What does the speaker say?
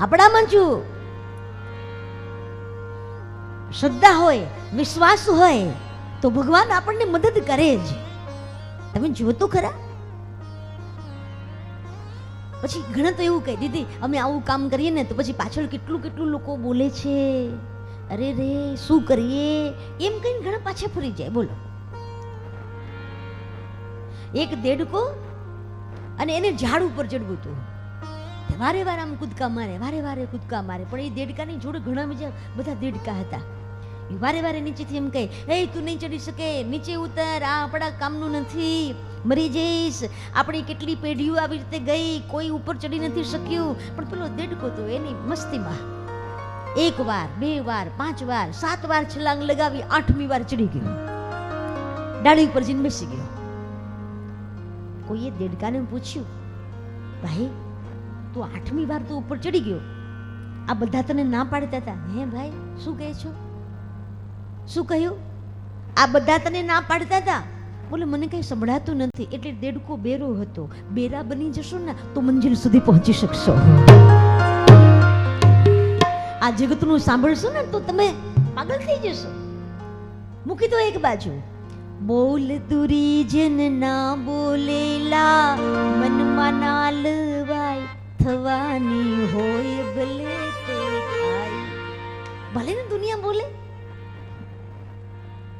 આપણામાં જો શ્રદ્ધા હોય, વિશ્વાસ હોય, તો ભગવાન આપણને મદદ કરે જ. તમે જુઓ તો ખરા. પછી ઘણા તો એવું કહે, દીદી, અમે આવું કામ કરીએ ને, તો પછી પાછળ કેટલું કેટલું લોકો બોલે છે. અરે રે, શું કરીએ? એમ કહીને ઘણા પાછા ફરી જાય, બોલો. એક દેડકો અને એને ઝાડ ઉપર ચડવું હતું. વારે વારે આમ કૂદકા મારે, વારે વારે કૂદકા મારે. પણ એ દેડકાની જોડે ઘણા બીજા બધા દેડકા હતા. વારે વારે નીચેથી એમ કહે, એ, તું નહીં ચડી શકે. નીચે ઉતર. આ આપણા કામનું નથી. મરી જઈશ. આપણી કેટલી પેઢીઓ આવી રીતે ગઈ. કોઈ ઉપર ચડી નથી શક્યું. પણ પેલો દેડકો તો એની મસ્તીમાં એક વાર, બે વાર, પાંચ વાર, સાત વાર છલાંગ લગાવી આઠમી વાર ચડી ગયો. ડાળી ઉપર જઈને બેસી ગયો. કોઈએ દેડકાને પૂછ્યું, ભાઈ તું આઠમી વાર તું ઉપર ચડી ગયો. આ બધા તને ના પાડતા હતા. હે ભાઈ, શું કહે છો? શું કહ્યું? આ બધા તને ના પાડતા હતા? બોલે, મને કંઈ સંભળાતું નથી. એટલે દેડકો બેરો હતો. બેરા બની જશો ને, તો મંજિલ સુધી પહોંચી શકશો. આ જગતનું સાંભળશો ને, તો તમે પાગલ થઈ જશો. મૂકી દો એક બાજુ. બોલ તુરી જન ના બોલેલા, મનમાં કહાની હોય ભલે તે ખાઈ ભલે ને દુનિયા બોલે